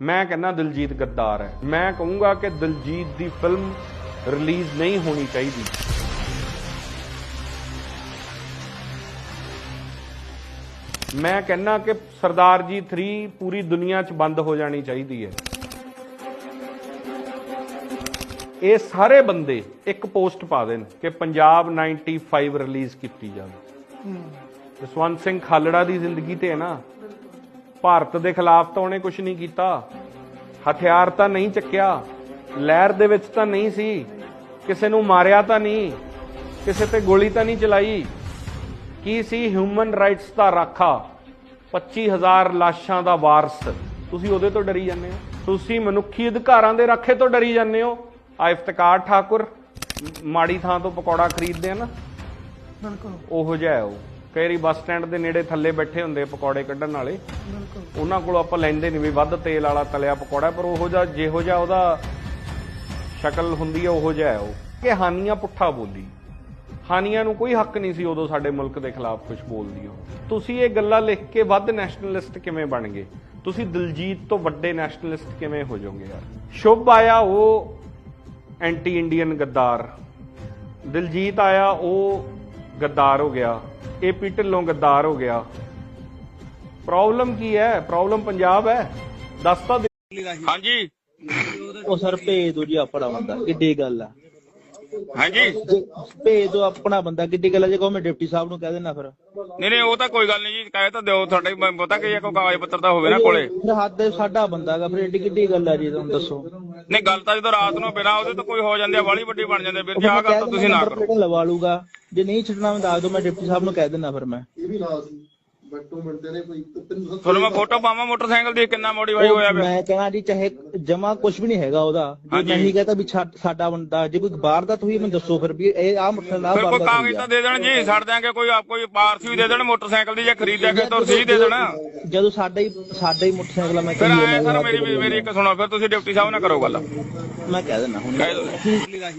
ਮੈਂ ਕਹਿੰਦਾ ਦਿਲਜੀਤ ਗੱਦਾਰ ਹੈ। ਮੈਂ ਕਹੂੰਗਾ ਕਿ ਦਿਲਜੀਤ ਦੀ ਫਿਲਮ ਰਿਲੀਜ਼ ਨਹੀਂ ਹੋਣੀ ਚਾਹੀਦੀ। ਮੈਂ ਕਹਿੰਦਾ ਕਿ ਸਰਦਾਰ ਜੀ 3 ਪੂਰੀ ਦੁਨੀਆ 'ਚ ਬੰਦ ਹੋ ਜਾਣੀ ਚਾਹੀਦੀ ਹੈ। ਇਹ ਸਾਰੇ ਬੰਦੇ ਇੱਕ ਪੋਸਟ ਪਾ ਦੇਣ ਕਿ ਪੰਜਾਬ 95 ਰਿਲੀਜ਼ ਕੀਤੀ ਜਾਵੇ। ਜਸਵੰਤ ਸਿੰਘ ਖਾਲੜਾ ਦੀ ਜ਼ਿੰਦਗੀ ਤੇ ਹੈ ਨਾ। ਭਾਰਤ ਦੇ ਖਿਲਾਫ ਤਾਂ ਉਹਨੇ ਕੁਝ ਨਹੀਂ ਕੀਤਾ। ਹਥਿਆਰ ਤਾਂ ਨਹੀਂ ਚੱਕਿਆ। ਲਹਿਰ ਦੇ ਵਿੱਚ ਤਾਂ ਨਹੀਂ ਸੀ। ਕਿਸੇ ਨੂੰ ਮਾਰਿਆ ਤਾਂ ਨਹੀਂ। ਕਿਸੇ ਤੇ ਗੋਲੀ ਤਾਂ ਨਹੀਂ ਚਲਾਈ। ਕੀ ਸੀ ਹਿਊਮਨ ਰਾਈਟਸ ਦਾ ਰਾਖਾ? 25000 ਲਾਸ਼ਾਂ ਦਾ ਵਾਰਸ। ਤੁਸੀਂ ਉਹਦੇ ਤੋਂ ਡਰੀ ਜਾਂਦੇ ਹੋ। ਤੁਸੀਂ ਮਨੁੱਖੀ ਅਧਿਕਾਰਾਂ ਦੇ ਰਾਖੇ ਤੋਂ ਡਰੀ ਜਾਂਦੇ ਹੋ। ਆ ਇਫਤਕਾਰ ਠਾਕੁਰ ਮਾੜੀ ਥਾਂ ਤੋਂ ਪਕੌੜਾ ਖਰੀਦਦੇ ਆ ਨਾ। ਬਿਲਕੁਲ। ਉਹੋ ਜਿਹਾ ਹੈ ਉਹ। ਕਈ ਵਾਰੀ ਬੱਸ ਸਟੈਂਡ ਦੇ ਨੇੜੇ ਥੱਲੇ ਬੈਠੇ ਹੁੰਦੇ ਆ ਪਕੌੜੇ ਕੱਢਣ ਵਾਲੇ। ਬਿਲਕੁਲ। ਉਹਨਾਂ ਕੋਲ ਆਪਾਂ ਲੈਂਦੇ ਨਹੀਂ ਵੀ ਵੱਧ ਤੇਲ ਵਾਲਾ ਤਲਿਆ ਪਕੌੜਾ ਪਰ ਉਹੋ ਜਿਹਾ ਜਿਹੋ ਜਿਹਾ ਉਹਦਾ ਸ਼ਕਲ ਹੁੰਦੀ ਹੈ ਉਹੋ ਜਿਹਾ ਹੈ ਉਹ। ਕਿ ਹਾਨੀਆਂ ਪੁੱਠਾ ਬੋਲੀ। ਹਾਨੀਆਂ ਨੂੰ ਕੋਈ ਹੱਕ ਨਹੀਂ ਸੀ ਉਦੋਂ ਸਾਡੇ ਮੁਲਕ ਦੇ ਖਿਲਾਫ ਕੁਝ ਬੋਲਦੀ ਹੋ ਤੁਸੀਂ ਇਹ ਗੱਲਾਂ ਲਿਖ ਕੇ ਵੱਧ ਨੈਸ਼ਨਲਿਸਟ ਕਿਵੇਂ ਬਣ ਗਏ? ਤੁਸੀਂ ਦਿਲਜੀਤ ਤੋਂ ਵੱਡੇ ਨੈਸ਼ਨਲਿਸਟ ਕਿਵੇਂ ਹੋ ਜਾਓਗੇ ਯਾਰ? ਸ਼ੁਭ ਆਇਆ ਉਹ ਐਂਟੀ ਇੰਡੀਅਨ ਗੱਦਾਰ। ਦਿਲਜੀਤ ਆਇਆ ਉਹ ਗੱਦਾਰ ਹੋ ਗਿਆ। ਏਪੀ ਢਿੱਲੋਂ ਗੱਦਾਰ ਹੋ ਗਿਆ। ਪ੍ਰੋਬਲਮ ਕੀ ਹੈ? ਪ੍ਰੋਬਲਮ ਪੰਜਾਬ ਹੈ? ਦੱਸ ਤਾਂ ਦੇ- ਹਾਂਜੀ। ਉਹ ਸਰ ਭੇਜ ਦੋ ਜੀ ਆਪਣਾ ਬੰਦਾ ਕਿੱਡੀ ਗੱਲ ਆ। ਹਾਂਜੀ। ਜੇ ਭੇਜ ਦੋ ਆਪਣਾ ਬੰਦਾ ਕਿੱਡੀ ਗੱਲ ਆ ਜੇ ਕਹੋ ਮੈਂ ਡਿਪਟੀ ਸਾਹਿਬ ਨੂੰ ਕਹਿ ਦੇਣਾ ਫਿਰ। ਨਹੀਂ ਨਹੀਂ ਉਹ ਤਾਂ ਕੋਈ ਗੱਲ ਨਹੀਂ ਜੀ ਕਹਿ ਤਾਂ ਦਿਓ ਤੁਹਾਡੇ ਮੈਨੂੰ ਪਤਾ ਕਿ ਇਹ ਕੋਈ ਕਾਗਜ਼ ਪੱਤਰ ਦਾ ਹੋਵੇ ਨਾ ਕੋਲੇ। ਫਿਰ ਹੱਦ ਹੈ, ਸਾਡਾ ਬੰਦਾ ਹੈਗਾ ਫਿਰ ਏਡੀ ਕਿੱਡੀ ਗੱਲ ਆ ਜੀ ਤੁਹਾਨੂੰ ਦੱਸੋ। ਨਹੀਂ ਗੱਲ ਤਾਂ ਜਦੋਂ ਰਾਤ ਨੂੰ ਬਿਨਾ ਉਹਦੇ ਤੋਂ ਕੋਈ ਹੋ ਜਾਂਦੀ ਆ ਵਾਲੀ ਵੱਡੀ ਬਣ ਜਾਂਦੀ ਵੀਰ ਜੀ ਆਹ ਗੱਲ ਤਾਂ ਤੁਸੀਂ ਨਾ ਕਰੋ। ਲਵਾ ਲੂਗਾ ਜੇ ਨਹੀਂ ਛੱਡਣਾ ਮੈਂ ਦੱਸ ਦੋ ਮੈਂ ਡਿਪਟੀ ਸਾਹਿਬ ਨੂੰ ਕਹਿ ਦੇਣਾ ਫਿਰ ਮੈਂ। ਇਹ ਵੀ ਨਾਲ ਸੀ ਬੱਟੂ ਮਿੰਟੇ ਨੇ ਕੋਈ ਤਿੰਨ ਤੁਹਾਨੂੰ ਮੈਂ ਫੋਟੋ ਪਾਵਾਂ ਮੋਟਰਸਾਈਕਲ ਦੀ ਕਿੰਨਾ ਮੋਡੀਫਾਈ ਹੋਇਆ ਪਿਆ ਮੈਂ ਕਹਿਣਾ ਜੀ ਚਾਹੇ ਜਮਾ ਕੁਝ ਵੀ ਨਹੀਂ ਹੈਗਾ ਉਹਦਾ ਜੇ ਹਾਂਜੀ। ਨਹੀਂ ਕਹਤਾ ਵੀ ਛੱਡ- ਸਾਡਾ ਬੰਦਾ ਜੇ ਕੋਈ ਬਾਹਰ ਦਾ ਤੁਸੀਂ ਮੈਨੂੰ ਦੱਸੋ ਫਿਰ ਵੀ ਇਹ ਆਹ ਮਸਲਾ ਫਿਰ ਬਾਹਰ ਕੋਈ ਦਾ ਕਾਗਜ਼ ਆ। ਤਾਂ ਦੇ ਦੇਣ ਜੀ ਛੱਡ ਦਿਆਂਗੇ ਕੋਈ ਆਪ ਕੋਈ ਪਾਰਸ ਵੀ ਦੇ ਦੇਣ ਮੋਟਰਸਾਈਕਲ ਦੀ ਜੇ ਖਰੀਦਿਆ ਕੇ ਤਾਂ ਰਸੀਦ ਦੇ ਦੇਣਾ। ਜਦੋਂ ਸਾਡਾ ਹੀ ਸਾਡਾ ਹੀ ਮੋਟਰਸਾਈਕਲ ਆ, ਮੈਂ ਫਿਰ ਜਾਂਦਾ ਸਰ ਮੇਰੀ ਮੇਰੀ ਇੱਕ ਸੁਣੋ ਫਿਰ ਤੁਸੀਂ ਡਿਪਟੀ ਸਾਹਿਬ ਨਾਲ ਕਰੋ ਗੱਲ। ਮੈਂ ਕਹਿ ਦੇਣਾ ਹੁਣ। ਕਹਿ ਦਿਓ।